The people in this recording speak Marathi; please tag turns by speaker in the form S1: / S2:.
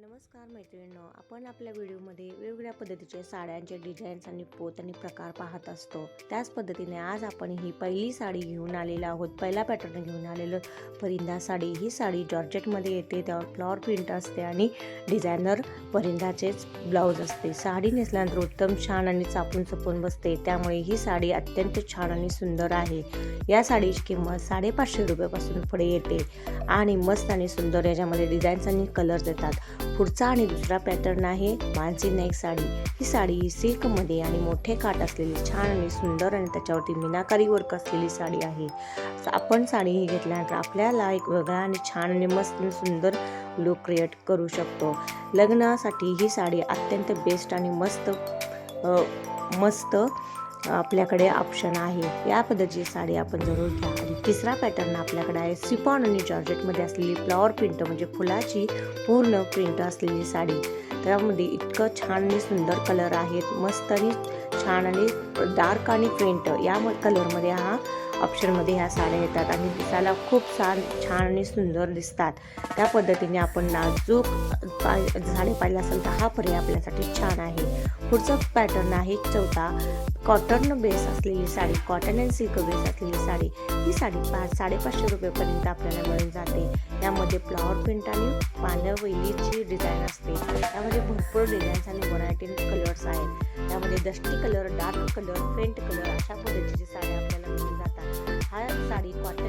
S1: नमस्कार मैत्रिणींनो आपण आपल्या व्हिडिओमध्ये वेगवेगळ्या पद्धतीचे साड्यांचे डिझाईन्स आणि पोत आणि प्रकार पाहत असतो. त्याच पद्धतीने आज आपण ही पहिली साडी घेऊन आलेलो आहोत. पहिला पॅटर्न घेऊन आलेलो परिंदा साडी. ही साडी जॉर्जेटमध्ये येते त्यावर फ्लॉवर प्रिंट असते आणि डिझायनर परिंदाचेच ब्लाऊज असते. साडी नेसल्यानंतर उत्तम छान आणि चापून चपून बसते. त्यामुळे ही साडी अत्यंत छान आणि सुंदर आहे. या साडीची किंमत साडेपाचशे रुपयापासून पुढे येते आणि मस्त आणि सुंदर याच्यामध्ये डिझाईन्स आणि कलर्स येतात. पुढचा आणि दुसरा पॅटर्न आहे मानसी नाईक साडी. ही साडी सिल्कमध्ये आणि मोठे काठ असलेली छान आणि सुंदर आणि त्याच्यावरती मीनाकारी वर्क असलेली साडी आहे. आपण साडी ही घेतल्यानंतर आपल्याला एक वेगळा आणि छान आणि मस्त आणि सुंदर लुक क्रिएट करू शकतो. लग्नासाठी ही साडी अत्यंत बेस्ट आणि मस्त मस्त आपल्याकडे ऑप्शन आहे. या पद्धतीची साडी आपण जरूर घ्या. आणि तिसरा पॅटर्न आपल्याकडे आहे. सिपॉन आणि जॉर्जेटमध्ये असलेली फ्लॉवर प्रिंट म्हणजे फुलाची पूर्ण प्रिंट असलेली साडी. त्यामध्ये इतकं छान आणि सुंदर कलर आहेत. मस्त आणि छान आणि डार्क आणि प्रिंट या म- कलरमध्ये हा ऑप्शनमध्ये ह्या साड्या येतात आणि दिसायला खूप छान छान आणि सुंदर दिसतात. त्या पद्धतीने आपण नाजूक पाय झाडे पाहिलं असेल तर हा पर्याय आपल्यासाठी छान आहे. पुढचा पॅटर्न आहे चौथा कॉटन बेस असलेली साडी कॉटन अँड सिल्क बेस असलेली साडी. ही साडी पाच साडेपाचशे रुपयेपर्यंत आपल्याला मिळून जाते. यामध्ये फ्लॉवर प्रिंट आणि पानं डिझाईन असते. त्यामध्ये भरपूर डिझाईन्स आणि व्हरायटी कलर्स आहेत. त्यामध्ये dusty colour dark colour faint colour अशा पद्धतीची साड्या आपल्याला मिळून जातात